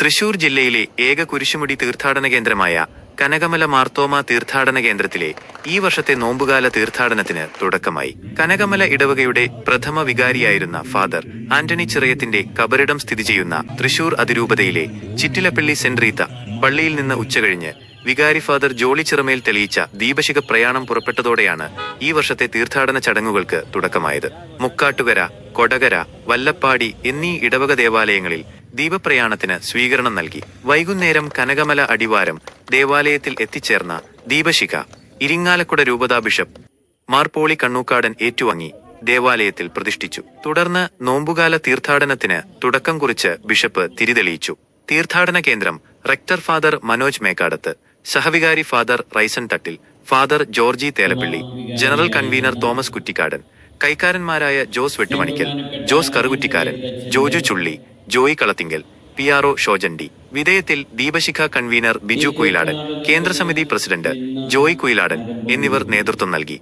തൃശൂർ ജില്ലയിലെ ഏക കുരിശുമുടി തീർത്ഥാടന കേന്ദ്രമായ കനകമല മാർത്തോമ തീർത്ഥാടന കേന്ദ്രത്തിലെ ഈ വർഷത്തെ നോമ്പുകാല തീർത്ഥാടനത്തിന് തുടക്കമായി. കനകമല ഇടവകയുടെ പ്രഥമ വികാരിയായിരുന്ന ഫാദർ ആന്റണി ചിറയത്തിന്റെ കബറിടം സ്ഥിതി ചെയ്യുന്ന തൃശൂർ അതിരൂപതയിലെ ചിറ്റിലപ്പള്ളി സെന്റ് റീത്ത പള്ളിയിൽ നിന്ന് ഉച്ചകഴിഞ്ഞ് വികാരി ഫാദർ ജോളി ചിറമേൽ തെളിയിച്ച ദീപശിഖ പ്രയാണം പുറപ്പെട്ടതോടെയാണ് ഈ വർഷത്തെ തീർത്ഥാടന ചടങ്ങുകൾക്ക് തുടക്കമായത്. മുക്കാട്ടുകര കൊടകര വല്ലപ്പാടി എന്നീ ഇടവക ദേവാലയങ്ങളിൽ ദീപപ്രയാണത്തിന് സ്വീകരണം നൽകി. വൈകുന്നേരം കനകമല അടിവാരം ദേവാലയത്തിൽ എത്തിച്ചേർന്ന ദീപശിഖ ഇരിങ്ങാലക്കുട രൂപതാ ബിഷപ്പ് മാർപോളി കണ്ണൂക്കാടൻ ഏറ്റുവാങ്ങി ദേവാലയത്തിൽ പ്രതിഷ്ഠിച്ചു. തുടർന്ന് നോമ്പുകാല തീർത്ഥാടനത്തിന് തുടക്കം കുറിച്ച് ബിഷപ്പ് തിരിതെളിയിച്ചു. തീർത്ഥാടന കേന്ദ്രം rector father Manoj Mekkadath സഹവികാരി father Raison Thattil father Georgy Thelappally general convener Thomas Kuttikkadan കൈക്കാരന്മാരായ Jose Vettumanikkal Jose Karukuttikkaran Joju Chulli Joy Kalathingal P R O ഷോജൻഡി. വിധേയത്തിൽ ദീപശിഖ കൺവീനർ ബിജു കുയിലാടൻ കേന്ദ്രസമിതി പ്രസിഡന്റ് ജോയി കുയിലാടൻ എന്നിവർ നേതൃത്വം നൽകി.